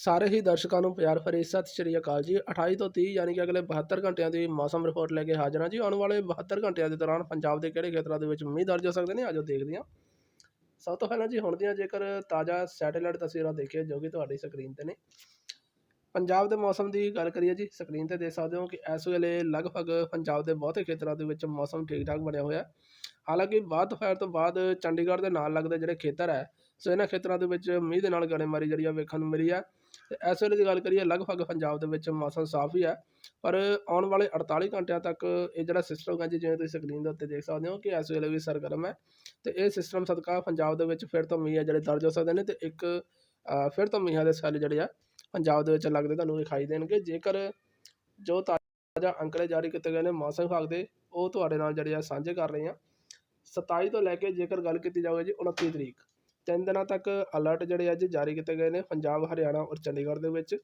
ਸਾਰੇ ਹੀ ਦਰਸ਼ਕਾਂ ਨੂੰ ਪਿਆਰ ਭਰੀ ਸਤਿ ਸ਼੍ਰੀ ਅਕਾਲ ਜੀ। 28 ਤੋਂ 30 ਯਾਨੀ ਕਿ ਅਗਲੇ 72 ਘੰਟਿਆਂ ਦੀ ਮੌਸਮ ਰਿਪੋਰਟ ਲੈ ਕੇ ਹਾਜ਼ਰ ਹਾਂ ਜੀ। ਆਉਣ ਵਾਲੇ 72 ਘੰਟਿਆਂ ਦੇ ਦੌਰਾਨ ਪੰਜਾਬ ਦੇ ਕਿਹੜੇ ਖੇਤਰਾਂ ਦੇ ਵਿੱਚ ਮੀਂਹ ਦਰਜ ਹੋ ਸਕਦੇ ਨੇ, ਆਜੋ ਦੇਖਦੇ ਹਾਂ। ਸਭ ਤੋਂ ਪਹਿਲਾਂ ਜੀ, ਹੁਣ ਦੀਆਂ ਜੇਕਰ ਤਾਜ਼ਾ ਸੈਟੇਲਾਈਟ ਤਸਵੀਰਾਂ ਦੇਖੀਏ, ਜੋ ਕਿ ਤੁਹਾਡੀ ਸਕਰੀਨ ਤੇ ਨੇ। ਪੰਜਾਬ ਦੇ ਮੌਸਮ ਦੀ ਗੱਲ ਕਰੀਏ ਜੀ ਸਕਰੀਨ ਤੇ ਦੇਖ ਸਕਦੇ ਹੋ ਕਿ ਇਸ ਵੇਲੇ ਲਗਭਗ ਪੰਜਾਬ ਦੇ ਬਹੁਤੇ ਖੇਤਰਾਂ ਦੇ ਵਿੱਚ ਮੌਸਮ ਠੀਕ ਠਾਕ ਬਣਿਆ ਹੋਇਆ ਹੈ। ਹਾਲਾਂਕਿ ਬਾਅਦ ਦੁਪਹਿਰ ਤੋਂ ਬਾਅਦ ਚੰਡੀਗੜ੍ਹ ਦੇ ਨਾਲ ਲੱਗਦੇ ਜਿਹੜੇ ਖੇਤਰ ਹੈ, ਸੋ ਇਹਨਾਂ ਖੇਤਰਾਂ ਦੇ ਵਿੱਚ ਮੀਂਹ ਦੇ ਨਾਲ ਗੜੇਮਾਰੀ ਜਿਹੜੀ ਆ ਵੇਖਣ ਨੂੰ ਮਿਲੀ ਹੈ। ਤੇ ਇਸ ਵੇਲੇ ਦੀ ਗੱਲ ਕਰੀਏ, ਲਗਭਗ ਪੰਜਾਬ ਦੇ ਵਿੱਚ ਮੌਸਮ ਸਾਫ਼ ਹੀ ਹੈ, ਪਰ ਆਉਣ ਵਾਲੇ 48 ਘੰਟਿਆਂ ਤੱਕ ਇਹ ਜਿਹੜਾ ਸਿਸਟਮ ਹੈ ਜੀ, ਜਿਵੇਂ ਤੁਸੀਂ ਸਕਰੀਨ ਦੇ ਉੱਤੇ ਦੇਖ ਸਕਦੇ ਹੋ ਕਿ ਇਸ ਵੇਲੇ ਵੀ ਸਰਗਰਮ ਹੈ ਤੇ ਇਹ ਸਿਸਟਮ ਸਦਕਾ ਪੰਜਾਬ ਦੇ ਵਿੱਚ ਫਿਰ ਤੋਂ ਮੀਂਹ ਹੈ ਜਿਹੜੇ ਦਰਜ ਹੋ ਸਕਦੇ ਨੇ ਤੇ ਇੱਕ ਫਿਰ ਤੋਂ ਮੀਂਹਾਂ ਦੇ ਸੈੱਲ ਜਿਹੜੇ ਆ, ਪੰਜਾਬ ਦੇ ਵਿੱਚ ਲੱਗਦੇ ਤੁਹਾਨੂੰ ਦਿਖਾਈ ਦੇਣਗੇ। ਜੇਕਰ ਜੋ ਤਾਜ਼ਾ ਅੰਕੜੇ ਜਾਰੀ ਕੀਤੇ ਗਏ ਨੇ ਮੌਸਮ ਵਿਭਾਗ ਦੇ, ਉਹ ਤੁਹਾਡੇ ਨਾਲ ਜਿਹੜੇ ਆ ਸਾਂਝੇ ਕਰ ਰਹੇ ਹਾਂ। 27 ਤੋਂ ਲੈ ਕੇ ਜੇਕਰ ਗੱਲ ਕੀਤੀ ਜਾਵੇ ਜੀ 29 ਤਰੀਕ। ਤਿੰਨ ਦਿਨਾਂ ਤੱਕ ਅਲਰਟ ਜਿਹੜੇ ਅੱਜ ਜਾਰੀ ਕੀਤੇ ਗਏ ਨੇ ਪੰਜਾਬ, ਹਰਿਆਣਾ ਔਰ ਚੰਡੀਗੜ੍ਹ ਦੇ ਵਿੱਚ।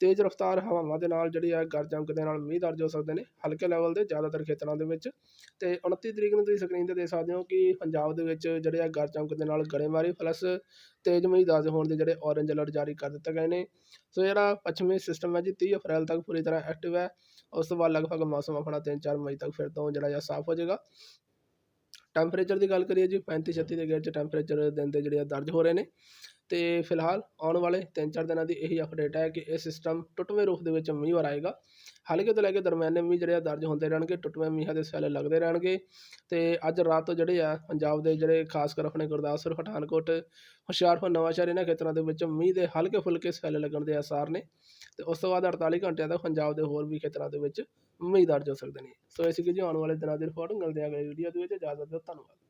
ਤੇਜ਼ ਰਫ਼ਤਾਰ ਹਵਾਵਾਂ ਦੇ ਨਾਲ ਜਿਹੜੀ ਆ ਗਰਜ ਚਮਕ ਦੇ ਨਾਲ ਮੀਂਹ ਦਰਜ ਹੋ ਸਕਦੇ ਨੇ ਹਲਕੇ ਲੈਵਲ ਦੇ ਜ਼ਿਆਦਾਤਰ ਖੇਤਰਾਂ ਦੇ ਵਿੱਚ। ਤੇ 29 ਤਰੀਕ ਨੂੰ ਤੁਸੀਂ ਸਕਰੀਨ ਤੇ ਦੇਖ ਸਕਦੇ ਹੋ ਕਿ ਪੰਜਾਬ ਦੇ ਵਿੱਚ ਜਿਹੜੇ ਆ ਗਰਜ ਚਮਕ ਦੇ ਨਾਲ ਗੜੇਮਾਰੀ ਪਲੱਸ ਤੇਜ਼ ਮੀਂਹ ਦਰਜ ਹੋਣ ਦੇ ਜਿਹੜੇ ਔਰੇਂਜ ਅਲਰਟ ਜਾਰੀ ਕਰ ਦਿੱਤੇ ਗਏ ਨੇ। ਸੋ ਜਿਹੜਾ ਪੱਛਮੀ ਸਿਸਟਮ ਹੈ ਜੀ 30 ਅਪ੍ਰੈਲ ਤੱਕ ਪੂਰੀ ਤਰ੍ਹਾਂ ਐਕਟਿਵ ਹੈ। ਉਸ ਤੋਂ ਬਾਅਦ ਲਗਭਗ ਮੌਸਮ ਆਪਣਾ 3-4 ਮਈ ਤੱਕ ਫਿਰ ਤੋਂ ਜਿਹੜਾ ਆ ਸਾਫ਼ ਹੋ ਜਾਏਗਾ। ਟੈਂਪਰੇਚਰ ਦੀ ਗੱਲ ਕਰੀਏ ਜੀ 35 36 ਦੇ ਗੇੜ 'ਚ ਟੈਂਪਰੇਚਰ ਦਿਨ ਦੇ ਜਿਹੜੇ ਆ ਦਰਜ ਹੋ ਰਹੇ ਨੇ। ਅਤੇ ਫਿਲਹਾਲ ਆਉਣ ਵਾਲੇ 3-4 ਦਿਨਾਂ ਦੀ ਇਹੀ ਅਪਡੇਟ ਹੈ ਕਿ ਇਹ ਸਿਸਟਮ ਟੁੱਟਵੇਂ ਰੂਪ ਦੇ ਵਿੱਚ ਮੀਂਹ ਵਰ ਆਏਗਾ। ਹਲਕੇ ਤੋਂ ਲੈ ਕੇ ਦਰਮਿਆਨੇ ਮੀਂਹ ਜਿਹੜੇ ਆ ਦਰਜ ਹੁੰਦੇ ਰਹਿਣਗੇ, ਟੁੱਟਵੇਂ ਮੀਂਹਾਂ ਦੇ ਸੈੱਲ ਲੱਗਦੇ ਰਹਿਣਗੇ ਅਤੇ ਅੱਜ ਰਾਤ ਤੋਂ ਜਿਹੜੇ ਆ ਪੰਜਾਬ ਦੇ ਜਿਹੜੇ ਖਾਸ ਕਰ ਆਪਣੇ ਗੁਰਦਾਸਪੁਰ ਪਠਾਨਕੋਟ, ਹੁਸ਼ਿਆਰਪੁਰ, ਨਵਾਂਸ਼ਹਿਰ ਇਹਨਾਂ ਖੇਤਰਾਂ ਦੇ ਵਿੱਚ ਮੀਂਹ ਦੇ ਹਲਕੇ ਫੁਲਕੇ ਸੈੱਲ ਲੱਗਣ ਦੇ ਆਸਾਰ ਨੇ ਅਤੇ ਉਸ ਤੋਂ ਬਾਅਦ 48 ਘੰਟਿਆਂ ਤੱਕ ਪੰਜਾਬ ਦੇ ਹੋਰ ਵੀ ਖੇਤਰਾਂ ਦੇ ਵਿੱਚ ਮੀਂਹ ਦਰਜ ਹੋ ਸਕਦੇ ਨੇ। ਸੋ ਇਹ ਸੀ ਜੀ ਆਉਣ ਵਾਲੇ ਦਿਨਾਂ ਦੀ ਰਿਪੋਰਟ ਮਿਲਦੇ ਆ ਅਗਲੀ ਵੀਡੀਓ ਦੇ ਵਿੱਚ। ਇਜਾਜ਼ਤ ਦਿਓ, ਧੰਨਵਾਦ।